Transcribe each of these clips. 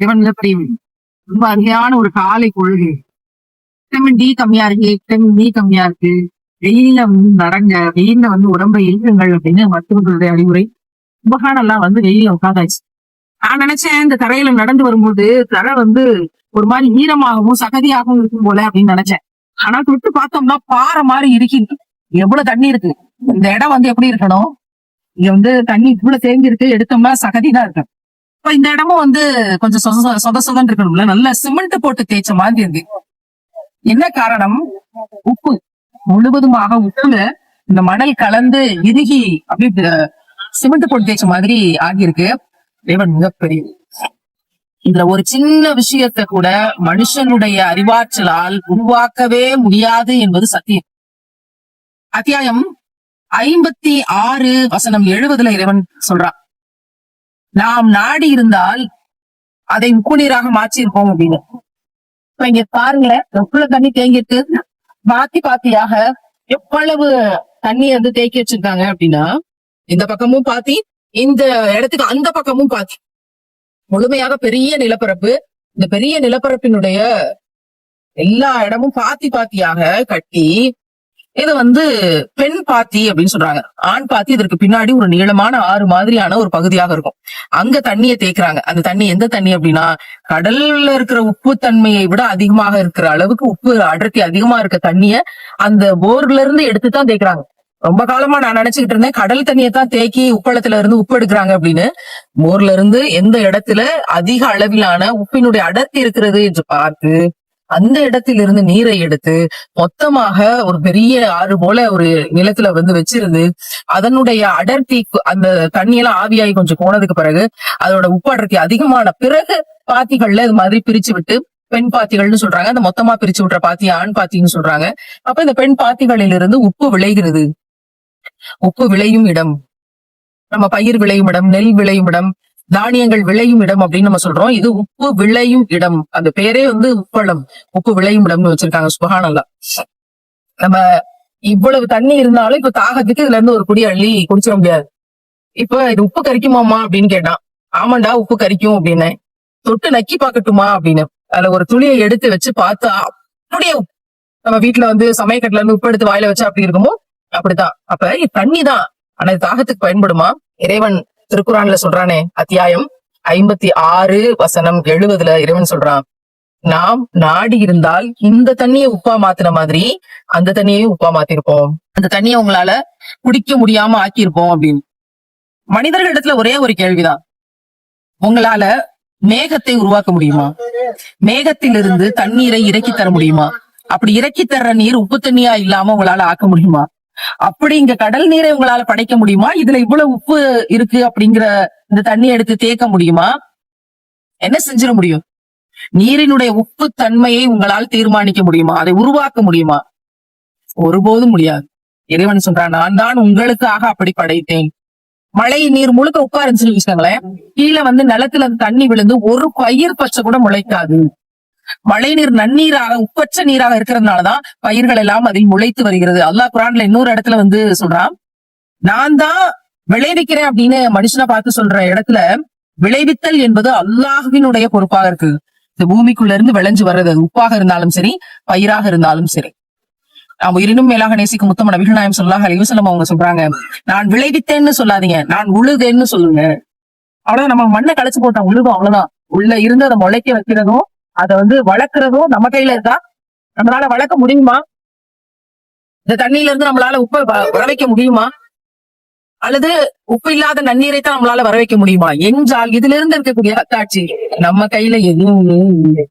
இவன் மிகப்பெரிய ரொம்ப அருமையான ஒரு காலை பொழுது விட்டமின் டி கம்மியா இருக்கு விட்டமின் பி கம்மியா இருக்கு. வெயில வந்து நடங்க வெயில்ல வந்து உடம்பை இழுக்குங்கள் அப்படின்னு மருத்துவர்களுடைய அறிவுரை. சுபகானெல்லாம் வந்து வெயில உட்காந்தாச்சு. நான் நினைச்சேன் இந்த தரையில நடந்து வரும்போது தரை வந்து ஒரு மாதிரி ஈரமாகவும் சகதியாகவும் இருக்கும் போல அப்படின்னு நினைச்சேன். ஆனா தொட்டு பார்த்தோம்னா பாறை மாதிரி இருக்குது எவ்வளவு தண்ணி இருக்கு? இந்த இடம் வந்து எப்படி இருக்கணும்? இங்க வந்து தண்ணி இவ்வளவு தேங்கி இருக்கு எடுத்தோம்னா சகதி தான் இருக்கு இப்ப இந்த இடமும் வந்து கொஞ்சம் சொத சொத- சொத இருக்கணும்ல. நல்ல சிமெண்ட் போட்டு தேய்ச்ச மாதிரி இருக்கு. என்ன காரணம்? உப்பு. முழுவதுமாக உப்புல இந்த மணல் கலந்து இறுகி அப்படியே சிமெண்ட் போட்டு தேய்ச்ச மாதிரி ஆகியிருக்கு. தேவன் மிகப்பெரிய. இதுல ஒரு சின்ன விஷயத்தை கூட மனுஷனுடைய அறிவாற்றலால் உருவாக்கவே முடியாது என்பது சத்தியம். அத்தியாயம் ஐம்பத்தி ஆறு வசனம் எழுபதுல இறைவன் சொல்றான். நாம் நாடி இருந்தால் அதை உப்புநீராக மாற்றியிருப்போம் அப்படின்னு. இப்ப இங்க பாருங்களேன் எவ்வளவு தண்ணி தேங்கிட்டு பாத்தி பாத்தியாக எவ்வளவு தண்ணி வந்து தேக்கி வச்சிருக்காங்க அப்படின்னா இந்த பக்கமும் பாத்தி இந்த இடத்துக்கு அந்த பக்கமும் பாத்தி. முழுமையாக பெரிய நிலப்பரப்பு இந்த பெரிய நிலப்பரப்பினுடைய எல்லா இடமும் பாத்தி பாத்தியாக கட்டி இது வந்து பெண் பாத்தி அப்படின்னு சொல்றாங்க. ஆண் பாத்தி இதற்கு பின்னாடி ஒரு நீளமான ஆறு மாதிரியான ஒரு பகுதியாக இருக்கும். அங்க தண்ணியை தேய்க்கிறாங்க. அந்த தண்ணி எந்த தண்ணி அப்படின்னா கடல்ல இருக்கிற உப்பு தன்மையை விட அதிகமாக இருக்கிற அளவுக்கு உப்பு அடர்த்தி அதிகமா இருக்க தண்ணிய அந்த போர்ல இருந்து எடுத்து தான் தேய்க்கிறாங்க. ரொம்ப காலமா நான் நினைச்சுக்கிட்டு இருந்தேன் கடல் தண்ணியை தான் தேக்கி உப்பளத்துல இருந்து உப்பு எடுக்கிறாங்க அப்படின்னு. போர்ல இருந்து எந்த இடத்துல அதிக அளவிலான உப்பினுடைய அடர்த்தி இருக்கிறது என்று பார்த்து அந்த இடத்திலிருந்து நீரை எடுத்து மொத்தமாக ஒரு பெரிய ஆறு போல ஒரு நிலத்துல வந்து வச்சிருந்து அதனுடைய அடர்த்தி அந்த தண்ணியெல்லாம் ஆவியாகி கொஞ்சம் போனதுக்கு பிறகு அதோட உப்பு அடர்த்தி அதிகமான பிறகு பாத்திகள்ல இது மாதிரி பிரிச்சு விட்டு பெண் பாத்திகள்னு சொல்றாங்க. அந்த மொத்தமா பிரிச்சு விட்டுற பாத்தி ஆண் பாத்தின்னு சொல்றாங்க. அப்ப இந்த பெண் பாத்திகளிலிருந்து உப்பு விளைகிறது. உப்பு விளையும் இடம். நம்ம பயிர் விளையும் இடம் நெல் விளையும் இடம் தானியங்கள் விளையும் இடம் அப்படின்னு நம்ம சொல்றோம். இது உப்பு விளையும் இடம். அந்த பேரே வந்து உப்பளம். உப்பு விளையும் இடம்னு வச்சிருக்காங்க. சுபஹானல்லா நம்ம இவ்வளவு தண்ணி இருந்தாலும் இப்ப தாகத்துக்கு இதுல இருந்து ஒரு குடி அள்ளி குடிச்சிட முடியாது. இப்ப இது உப்பு கரிக்குமாமா அப்படின்னு கேட்டான். ஆமாண்டா உப்பு கரிக்கும் அப்படின்னு தொட்டு நக்கி பாக்கட்டுமா அப்படின்னு. அதுல ஒரு துளியை எடுத்து வச்சு பார்த்தா அப்படியே நம்ம வீட்டுல வந்து சமயக்கட்டுல இருந்து உப்பு எடுத்து வாயில வச்சா அப்படி இருக்குமோ? அப்படிதான் அப்ப இது தண்ணி தான் ஆனா இது தாகத்துக்கு பயன்படுமா? இறைவன் திருக்குறான்ல சொல்றானே அத்தியாயம் ஐம்பத்தி ஆறு வசனம் எழுபதுல இறைவன் சொல்றான் நாம் நாடி இருந்தால் இந்த தண்ணியை உப்பா மாத்தின மாதிரி அந்த தண்ணியையும் உப்பா மாத்திருப்போம். அந்த தண்ணியை உங்களால குடிக்க முடியாம ஆக்கியிருப்போம் அப்படின்னு. மனிதர்களிடத்துல ஒரே ஒரு கேள்விதான். உங்களால மேகத்தை உருவாக்க முடியுமா? மேகத்திலிருந்து தண்ணீரை இறக்கி தர முடியுமா? அப்படி இறக்கி தர்ற நீர் உப்பு தண்ணியா இல்லாம உங்களால ஆக்க முடியுமா? அப்படி இங்க கடல் நீரை உங்களால படைக்க முடியுமா? இதுல இவ்வளவு உப்பு இருக்கு அப்படிங்கிற இந்த தண்ணி எடுத்து தேக்க முடியுமா? என்ன செஞ்சிட முடியும்? நீரினுடைய உப்பு தன்மையை உங்களால் தீர்மானிக்க முடியுமா? அதை உருவாக்க முடியுமா? ஒருபோதும் முடியாது. இறைவன் சொல்றான் நான் தான் உங்களுக்காக அப்படி படைத்தேன். மழை நீர் முழுக்க உட்காருன்னு சொல்லி வச்சுக்கோங்களேன். கீழே வந்து நிலத்துல அந்த தண்ணி விழுந்து ஒரு பயிர் பச்சை கூட முளைக்காது. மழை நீர் நன்னீராக உப்பச்ச நீராக இருக்கிறதுனாலதான் பயிர்கள் எல்லாம் அதில் முளைத்து வருகிறது. அல்லாஹ் குரான்ல இன்னொரு இடத்துல வந்து சொல்றான் நான் தான் விளைவிக்கிறேன் அப்படின்னு மனுஷனை பார்த்து சொல்ற இடத்துல விளைவித்தல் என்பது அல்லாஹுவினுடைய பொறுப்பாக இருக்கு. இந்த பூமிக்குள்ள இருந்து விளைஞ்சு வர்றது. உப்பாக இருந்தாலும் சரி பயிராக இருந்தாலும் சரி. நாம் உயிரினும் மேலாக நேசிக்கும் முத்தம நபிகள் நாயம் சொல்லாஹ் அலிவசலம் அவங்க சொல்றாங்க நான் விளைவித்தேன்னு சொல்லாதீங்க நான் உழுதேன்னு சொல்லுங்க. அவ்வளவுதான். நம்ம மண்ணை களைச்சு போட்டோம் உழுதும் அவ்வளவுதான். உள்ள இருந்து அதை முளைக்க வைக்கிறதும் அதை வந்து வளர்க்கறதும் நம்ம கையில இருக்கா? நம்மளால வளர்க்க முடியுமா? இந்த தண்ணியில இருந்து நம்மளால உப்பை வ- வர வைக்க முடியுமா? அல்லது உப்பு இல்லாத நன்னீரை தான் நம்மளால வர வைக்க முடியுமா? என்றால் இதுல இருந்து இருக்கக்கூடிய அத்தாட்சி நம்ம கையில எதுவுமே இல்லை.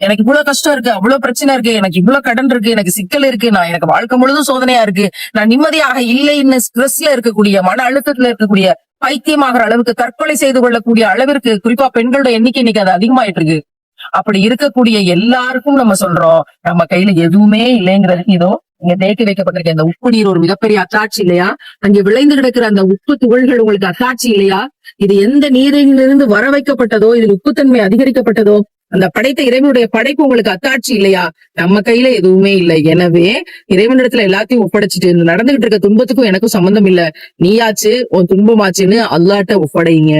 எனக்கு இவ்வளவு கஷ்டம் இருக்கு அவ்வளவு பிரச்சனை இருக்கு எனக்கு இவ்வளவு கடன் இருக்கு எனக்கு சிக்கல் இருக்கு நான் எனக்கு வாழ்க்கை முழுதும் சோதனையா இருக்கு. நான் நிம்மதியாக இல்லைன்னு ஸ்ட்ரெஸ்ல இருக்கக்கூடிய மன அழுத்தத்துல இருக்கக்கூடிய பைத்தியமாகிற அளவுக்கு தற்கொலை செய்து கொள்ளக்கூடிய அளவிற்கு குறிப்பா பெண்களோட எண்ணிக்கை இன்னைக்கு அது அதிகமாயிட்டு இருக்கு அப்படி இருக்கக்கூடிய எல்லாருக்கும் நம்ம சொல்றோம் நம்ம கையில எதுவுமே இல்லைங்கிறது. இதோ இங்க தேக்கி வைக்கப்பட்டிருக்க அந்த உப்பு நீர் ஒரு மிகப்பெரிய அத்தாட்சி இல்லையா? அங்கே விளைந்து கிடக்கிற அந்த உப்பு துகள்கள் உங்களுக்கு அத்தாட்சி இல்லையா? இது எந்த நீரிலிருந்து வர வைக்கப்பட்டதோ இதில் உப்புத்தன்மை அதிகரிக்கப்பட்டதோ அந்த படைத்த இறைவனுடைய படைப்பு உங்களுக்கு அத்தாட்சி இல்லையா? நம்ம கையில எதுவுமே இல்லை. எனவே இறைவனிடத்துல எல்லாத்தையும் ஒப்படைச்சிட்டு நடந்துகிட்டு இருக்க துன்பத்துக்கும் எனக்கும் சம்பந்தம் இல்ல. நீயாச்சு உன் துன்பமாச்சுன்னு அல்லாட்ட ஒப்படைங்க.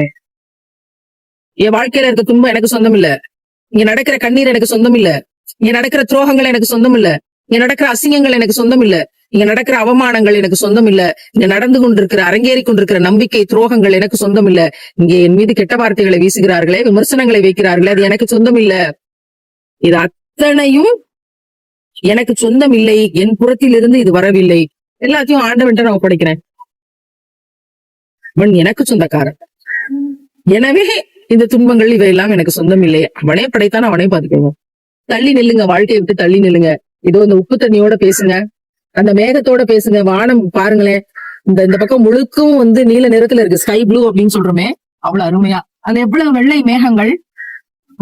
என் வாழ்க்கையில இருக்க துன்பம் எனக்கு சொந்தம் இல்ல. இங்க நடக்கிற கண்ணீர் எனக்கு சொந்தம் இல்ல. இங்க நடக்கிற துரோகங்கள் எனக்கு சொந்தம் இல்ல. இங்க நடக்கிற அசிங்கங்கள் எனக்கு சொந்தம் இல்ல. இங்க நடக்கிற அவமானங்கள் எனக்கு சொந்தம் இல்ல இங்க நடந்து கொண்டிருக்கிற அரங்கேறி கொண்டிருக்கிற நம்பிக்கை துரோகங்கள் எனக்கு சொந்தம் இல்ல இங்க என் மீது கெட்ட வார்த்தைகளை வீசுகிறார்களே விமர்சனங்களை வைக்கிறார்களே அது எனக்கு சொந்தம் இல்ல இது அத்தனையும் எனக்கு சொந்தம் இல்லை என் புறத்திலிருந்து இது வரவில்லை. எல்லாத்தையும் ஆண்டவன்ட்ட நான் ஒப்படைக்கிறேன். அவன் எனக்கு சொந்தக்காரன். எனவே இந்த துன்பங்கள் இவையெல்லாம் எனக்கு சொந்தம் இல்லை அவனே படைத்தான் அவனே பாத்துக்கணும் தள்ளி நில்லுங்க வாழ்க்கையை விட்டு தள்ளி நில்லுங்க. இதோ இந்த உப்பு தண்ணியோட பேசுங்க. அந்த மேகத்தோட பேசுங்க வானம் பாருங்களேன். இந்த இந்த பக்கம் முழுக்கும் வந்து நீல நிறத்துல இருக்கு. ஸ்கை ப்ளூ அப்படின்னு சொல்றோமே. அவ்வளவு அருமையா. அது எவ்வளவு வெள்ளை மேகங்கள்?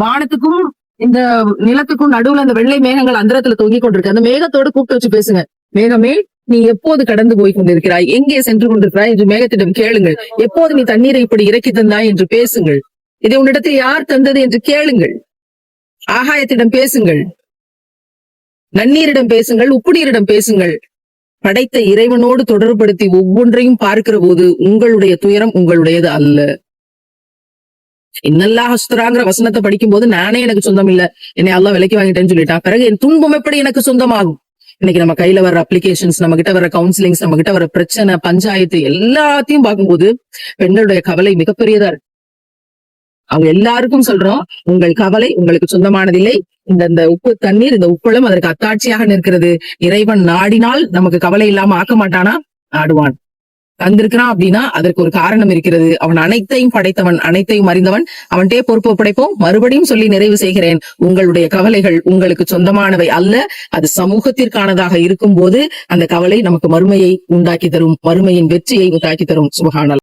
வானத்துக்கும் இந்த நிலத்துக்கும் நடுவுல அந்த வெள்ளை மேகங்கள் அந்தரத்துல தொங்கிக் கொண்டிருக்கு. அந்த மேகத்தோட கூப்பிட்டு வச்சு பேசுங்க. மேகமே நீ எப்போது கடந்து போய் கொண்டிருக்கிறாய்? எங்கே சென்று கொண்டிருக்கிறாய் என்று மேகத்திடம் கேளுங்கள். எப்போது நீ தண்ணீரை இப்படி இறக்கி தந்தாய் என்று பேசுங்கள். இதை உன்னிடத்தில் யார் தந்தது என்று கேளுங்கள். ஆகாயத்திடம் பேசுங்கள். நன்னீரிடம் பேசுங்கள் உப்பு நீரிடம் பேசுங்கள். படைத்த இறைவனோடு தொடர்படுத்தி ஒவ்வொன்றையும் பார்க்கிற போது உங்களுடைய துயரம் உங்களுடையது அல்ல. இன்னெல்லாம் ஹஸ்தராங்கிற வசனத்தை படிக்கும் போது நானே எனக்கு சொந்தம் இல்ல. என்னை எல்லாம் விலைக்கு வாங்கிட்டேன்னு சொல்லிட்டான். பிறகு என் துன்பம் எப்படி எனக்கு சொந்தமாகும்? இன்னைக்கு நம்ம கையில வர அப்ளிகேஷன்ஸ் நம்ம கிட்ட வர கவுன்சிலிங்ஸ் நம்ம கிட்ட வர பிரச்சனை பஞ்சாயத்து எல்லாத்தையும் பார்க்கும்போது பெண்களுடைய கவலை மிகப்பெரியதா இருக்கு. அவங்க எல்லாருக்கும் சொல்றோம் உங்கள் கவலை உங்களுக்கு சொந்தமானதில்லை இந்த இந்த உப்பு தண்ணீர் இந்த உப்புளம் அதற்கு அத்தாட்சியாக நிற்கிறது. இறைவன் நாடினால் நமக்கு கவலை இல்லாம ஆக்க மாட்டானா? நாடுவான் தந்திருக்கிறான் அப்படின்னா அதற்கு ஒரு காரணம் இருக்கிறது. அவன் அனைத்தையும் படைத்தவன் அனைத்தையும் அறிந்தவன். அவன்கிட்டே பொறுப்பு படைப்போம் மறுபடியும் சொல்லி நிறைவு செய்கிறேன். உங்களுடைய கவலைகள் உங்களுக்கு சொந்தமானவை அல்ல. அது சமூகத்திற்கானதாக இருக்கும் போது அந்த கவலை நமக்கு மறுமையை உண்டாக்கி தரும். மறுமையின் வெற்றியை உண்டாக்கி தரும். சுபகானல்.